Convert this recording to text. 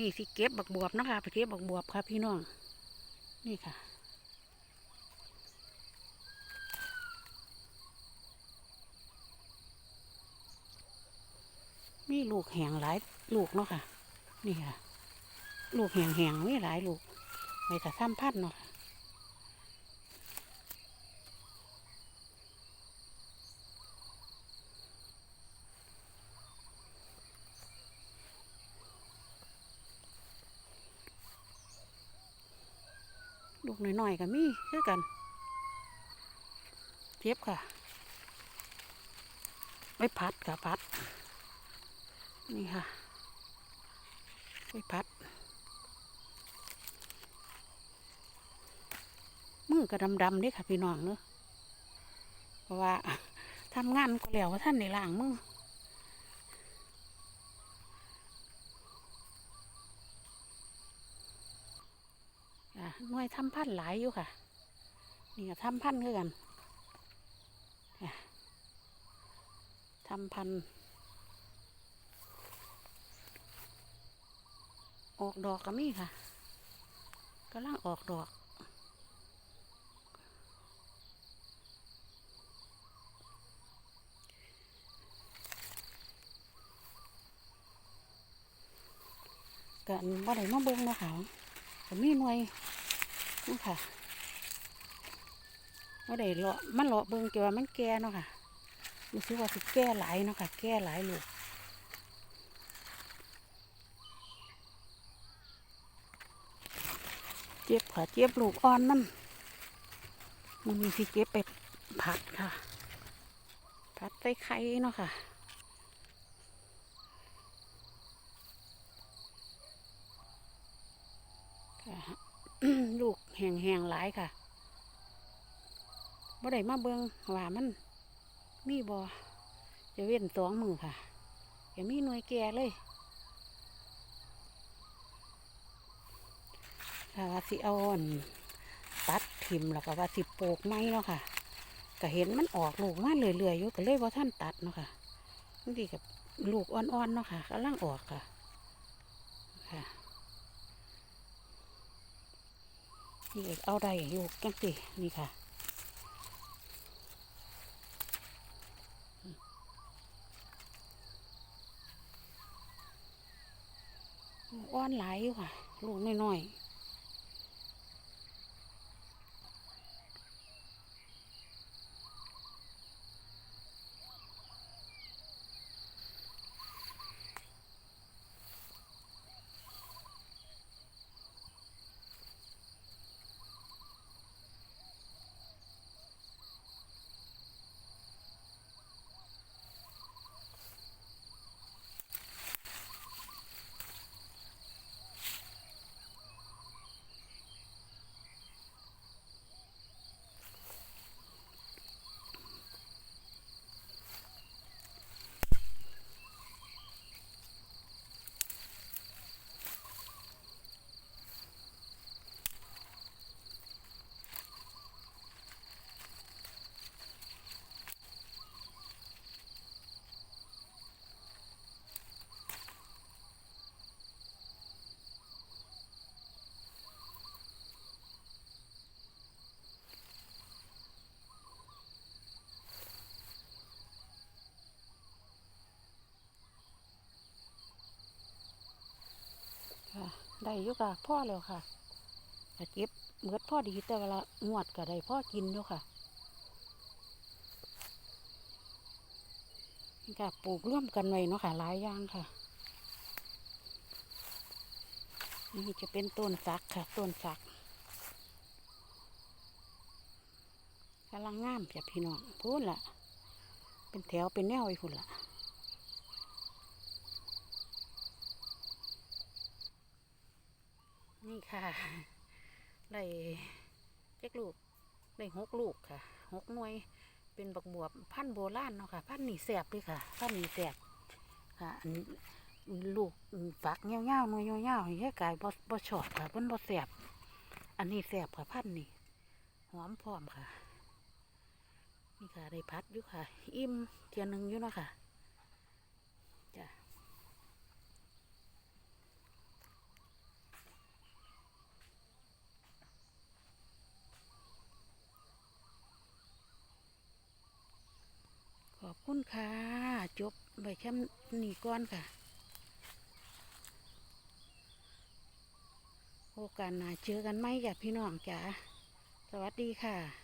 นี้สิเก็บบักบวบนะคะไปเก็บบักบวบค่ะพี่น้อง นี่ค่ะ มีลูกแหงหลายลูกเนาะค่ะ นี่ค่ะ ลูกแหงแหงมีหลายลูกไปแต่ซ้ำพันเนาะ ลูกน้อยๆก็มีคือกันเจ็บค่ะไว้พัดค่ะพัด นี่ค่ะไว้พัด มือก็ดำๆเด้ค่ะพี่น้องเนอะเพราะว่าทำงานก็แล้วว่าท่านในล่างมือ หน่วยทำพันธ์หลายอยู่ค่ะ นี่ก็ทำพันคือกันทำพันธ์ออกดอกก็มีค่ะกำลังออกดอกกันบ่ได้มาเบิ่งนะคะก็มีหน่วย นี่ค่ะบ่ได้เลาะมันเลาะเบิ่งเกี่ยวมันแก่เนาะค่ะรู้สึกว่าสิแก่หลายเนาะค่ะ แก่หลายลูกเจ็บค่ะเจ็บลูกอ่อนมันมันมีสิเก็บไปผัดค่ะ ผัดใส่ไข่เนาะค่ะ ลูกแหงๆหลายค่ะบ่ได้มาเบิงว่ามัน มีบ่จะเว้นสองมือค่ะอย่ามีหน่วยแก่เลยถ้าว่าสิเอาอนตัดทิมแล้วก็ว่าสิปลูกไม้เนาะค่ะ ก็เห็นมันออกลูกมาเรื่อยๆอยู่ก็เลยว่าท่านตัดเนาะค่ะบางทีกับลูกอ่อนๆเนาะค่ะกำลังออกค่ะ ค่ะ นี่ก็เอาได้อยู่จังสินี่ค่ะอ้อนหลายอยู่ค่ะ ลูกน้อยๆค่ะ ได้อยู่ค่ะพ่อแล้วค่ะแต่เก็บเมือดพ่อดีแต่เวลางวดก็ได้พ่อกินอยู่ค่ะนี่ค่ะปลูกร่วมกันไว้เนาะค่ะหลายอย่างค่ะ นี่จะเป็นต้นสักค่ะต้นสักกำลังงามจ้ะพี่น้องพูดละเป็นแถวเป็นแนวไอ้พุ่นละนี่ ค่ะ ได้เจ็กลูก ได้หกลูกค่ะหกหน่วย เป็นบักบวบพันโบราณเนาะค่ะ พันธุ์นี่แสบเลยค่ะ พันธุ์นี่แสบค่ะอันลูกฝักเงี้ยวๆหน่วยเงี้ยวๆให้กายบ่บ่ชอบค่ะมันบ่แสบอันนี้แสบค่ะพันนี่หอมพร้อมค่ะ นี่ค่ะได้พัดอยู่ค่ะ อิ่มเทียหนึงอยู่เนาะค่ะ คุณค่ะ จบใบแค่นี่ก้อนค่ะ โอกาสหน้าเจอกันไหมจ้ะพี่น้องจ๋า สวัสดีค่ะ